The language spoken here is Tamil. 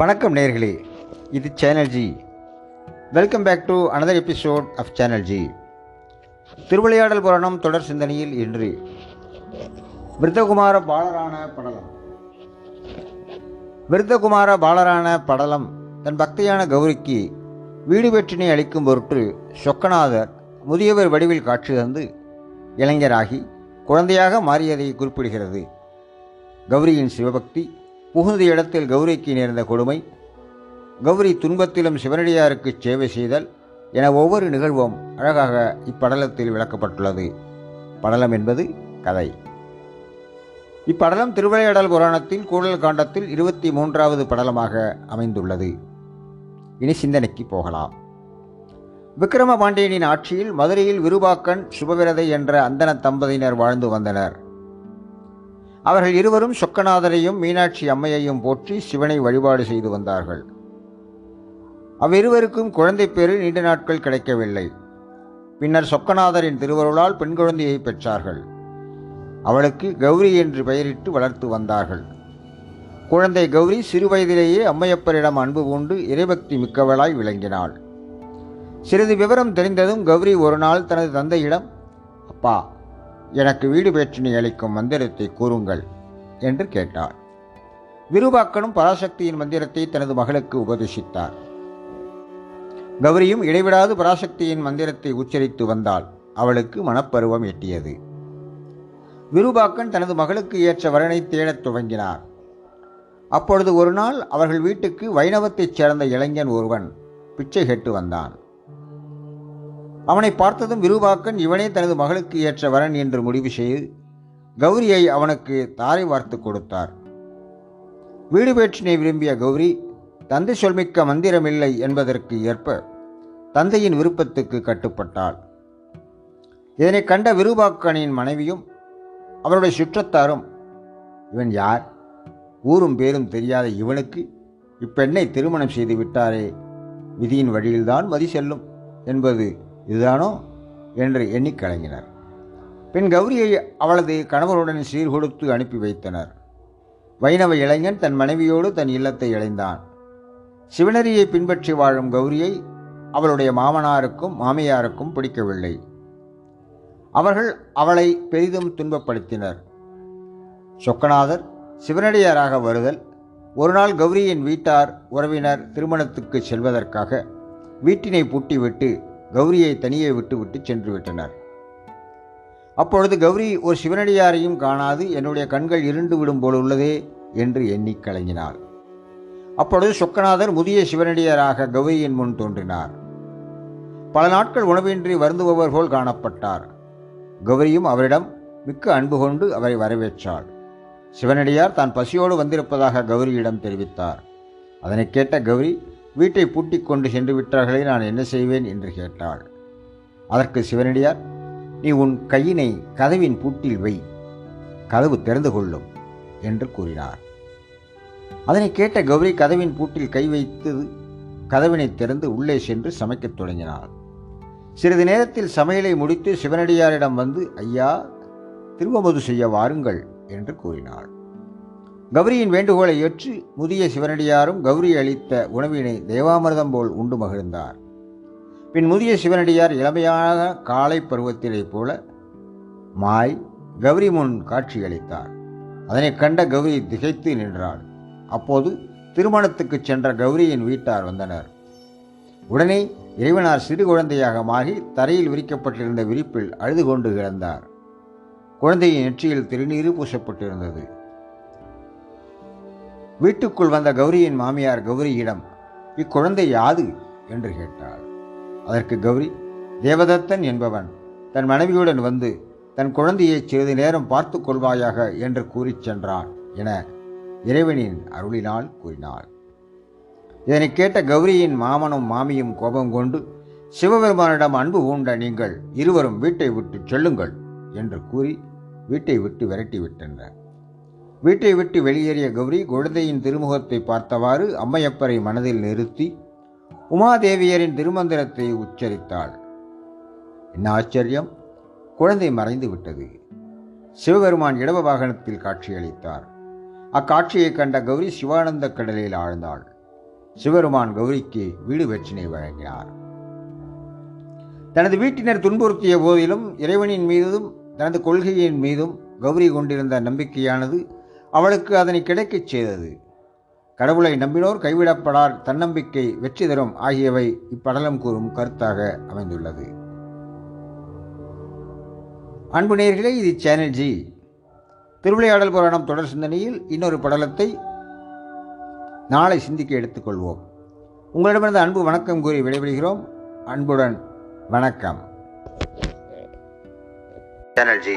வணக்கம் நேர்களே. இது channel G welcome back to another episode of channel G Thiruvilaiyadal Puranam தொடர் சிந்தனையில் இன்று விருத்தகுமார பாலரான படலம். விருத்தகுமார பாலரான படலம் தன் பக்தியான கௌரிக்கு வீடு வெற்றினை அளிக்கும் பொருட்டு சொக்கநாதர் முதியவர் வடிவில் காட்சி தந்து இளைஞராகி குழந்தையாக மாறியதை குறிப்பிடுகிறது. கௌரியின் சிவபக்தி புகுந்த இடத்தில் கௌரிக்கு நேர்ந்த கொடுமை. கௌரி துன்பத்திலும் சிவனடியாருக்கு சேவை செய்தல் என ஒவ்வொரு நிகழ்வும் அழகாக இப்படலத்தில் விளக்கப்பட்டுள்ளது. படலம் என்பது கதை. இப்படலம் திருவிளையாடல் புராணத்தின் கூடல் காண்டத்தில் இருபத்தி மூன்றாவது படலமாக அமைந்துள்ளது. இனி சிந்தனைக்கு போகலாம். விக்கிரம பாண்டியனின் ஆட்சியில் மதுரையில் விருபாக்கன் சுபவிரதை என்ற அந்தன தம்பதியினர் வாழ்ந்து வந்தனர். அவர்கள் இருவரும் சொக்கநாதரையும் மீனாட்சி அம்மையையும் போற்றி சிவனை வழிபாடு செய்து வந்தார்கள். அவ்விருவருக்கும் குழந்தை பேறு நீண்ட நாட்கள் கிடைக்கவில்லை. பின்னர் சொக்கநாதரின் திருவருளால் பெண் குழந்தையை பெற்றார்கள். அவளுக்கு கௌரி என்று பெயரிட்டு வளர்த்து வந்தார்கள். குழந்தை கௌரி சிறுவயதிலேயே அம்மையப்பரிடம் அன்பு பூண்டு இறைபக்தி மிக்கவளாய் விளங்கினாள். சிறிது விவரம் தெரிந்ததும் கௌரி ஒரு நாள் தனது தந்தையிடம் அப்பா எனக்கு வீடு பிரச்சினை அளிக்கும் மந்திரத்தை கூறுங்கள் என்று கேட்டார். விருபாக்கனும் பராசக்தியின் மந்திரத்தை தனது மகளுக்கு உபதேசித்தார். கௌரியும் இடைவிடாது பராசக்தியின் மந்திரத்தை உச்சரித்து வந்தாள். அவளுக்கு மனப்பருவம் எட்டியது. விருபாக்கன் தனது மகளுக்கு ஏற்ற வரனை தேடத் துவங்கினார். அப்பொழுது ஒரு நாள் அவர்கள் வீட்டுக்கு வைணவத்தைச் சேர்ந்த இளைஞன் ஒருவன் பிச்சை கேட்டு வந்தான். அவனை பார்த்ததும் விருபாக்கன் இவனே தனது மகளுக்கு ஏற்ற வரன் என்று முடிவு செய்து கௌரியை அவனுக்கு தாரை வார்த்து கொடுத்தார். வீடு பேற்றினை விரும்பிய கௌரி தந்தை சொல்மிக்க மந்திரமில்லை என்பதற்கு ஏற்ப தந்தையின் விருப்பத்துக்கு கட்டுப்பட்டாள். இதனை கண்ட விருபாக்கனின் மனைவியும் அவருடைய சுற்றத்தாரும் இவன் யார்? ஊரும் பேரும் தெரியாத இவனுக்கு இப்பெண்ணை திருமணம் செய்து விட்டாரே விதியின் வழியில்தான் மதி செல்லும் என்பது இதுதானோ என்று எண்ணி கலங்கினர். பின் கௌரியை அவளது கணவருடன் சீர்கொடுத்து அனுப்பி வைத்தனர். வைணவ இளைஞன் தன் மனைவியோடு தன் இல்லத்தை இழைந்தான். சிவனரியை பின்பற்றி வாழும் கௌரியை அவளுடைய மாமனாருக்கும் மாமியாருக்கும் பிடிக்கவில்லை. அவர்கள் அவளை பெரிதும் துன்பப்படுத்தினர். சொக்கநாதர் சிவனடியாராக வருதல் ஒரு நாள் கௌரியின் வீட்டார் உறவினர் திருமணத்துக்கு செல்வதற்காக வீட்டினை பூட்டிவிட்டு கௌரியை தனியே விட்டுவிட்டு சென்று விட்டனர். அப்பொழுது கௌரி ஒரு சிவனடியாரையும் காணாது என்னுடைய கண்கள் இருண்டு விடும் போலுள்ளதே என்று எண்ணி கலங்கினாள். அப்பொழுது சொக்கநாதர் முதிய சிவனடியாராக கௌரியின் முன் தோன்றினார். பல நாட்கள் உணவின்றி வருந்துபவர் போல் காணப்பட்டார். கௌரியும் அவரிடம் மிக்க அன்பு கொண்டு அவரை வரவேற்றாள். சிவனடியார் தான் பசியோடு வந்திருப்பதாக கௌரியிடம் தெரிவித்தார். அதனை கேட்ட கௌரி வீட்டை பூட்டிக் கொண்டு சென்று விட்டார்களே நான் என்ன செய்வேன் என்று கேட்டாள். அதற்கு சிவனடியார் நீ உன் கையினை கதவின் பூட்டில் வை கதவு திறந்து கொள்ளும் என்று கூறினார். அதனை கேட்ட கௌரி கதவின் பூட்டில் கை வைத்தது கதவினை திறந்து உள்ளே சென்று சமைக்கத் தொடங்கினாள். சிறிது நேரத்தில் சமையலை முடித்து சிவனடியாரிடம் வந்து ஐயா திருவமது செய்ய வாருங்கள் என்று கூறினாள். கௌரியின் வேண்டுகோளை ஏற்று முதிய சிவனடியாரும் கௌரி அளித்த உணவினை தேவாமிர்தம் போல் உண்டு மகிழ்ந்தார். பின் முதிய சிவனடியார் இளமையான காலை பருவத்திலே போல மாய் கௌரி முன் காட்சியளித்தார் அதனைக் கண்ட கௌரி திகைத்து நின்றாள். அப்போது திருமணத்துக்கு சென்ற கௌரியின் வீட்டார் வந்தனர். உடனே இறைவனார் சிறு குழந்தையாக மாறி தரையில் விரிக்கப்பட்டிருந்த விரிப்பில் அழுது கொண்டு கிடந்தார். குழந்தையின் நெற்றியில் திருநீறு பூசப்பட்டிருந்தது. வீட்டுக்குள் வந்த கௌரியின் மாமியார் கௌரியிடம் இக்குழந்தை யாது? என்று கேட்டாள். அதற்கு கௌரி தேவதத்தன் என்பவன். தன் மனைவியுடன் வந்து தன் குழந்தையை சிறிது நேரம் பார்த்து கொள்வாயாக என்று கூறிச் சென்றான் என இறைவனின் அருளினால் கூறினாள். இதனை கேட்ட கௌரியின் மாமனும் மாமியும் கோபம் கொண்டு சிவபெருமானிடம் அன்பு பூண்ட நீங்கள் இருவரும் வீட்டை விட்டு செல்லுங்கள் என்று கூறி வீட்டை விட்டு விரட்டி விட்டனர் வீட்டை விட்டு வெளியேறிய கௌரி குழந்தையின் திருமுகத்தை பார்த்தவாறு அம்மையப்பரை மனதில் நிறுத்தி உமாதேவியரின் திருமந்திரத்தை உச்சரித்தாள். என்ன ஆச்சரியம்? குழந்தை மறைந்து விட்டது. சிவபெருமான் இடவ வாகனத்தில் காட்சியளித்தார். அக்காட்சியைக் கண்ட கௌரி சிவானந்த கடலில் ஆழ்ந்தாள். சிவருமான் கௌரிக்கு வீடு வெற்றினை வழங்கினார். தனது வீட்டினர் துன்புறுத்திய போதிலும் இறைவனின் மீதும் தனது கொள்கையின் மீதும் கௌரி கொண்டிருந்த நம்பிக்கையானது அவளுக்கு அதனை கிடைக்கச் செய்தது. கடவுளை நம்பினோர் கைவிடப்படார் தன்னம்பிக்கை வெற்றி தரும் ஆகியவை இப்படலம் கூறும் கருத்தாக அமைந்துள்ளது. அன்பு நேர்களே இது சேனல் ஜி திருவிளையாடல் புராணம் தொடர் சிந்தனையில் இன்னொரு படலத்தை நாளை சிந்திக்க எடுத்துக்கொள்வோம். உங்களிடமிருந்து அன்பு வணக்கம் கூறி விடைபெறுகிறோம். அன்புடன் வணக்கம். Channel G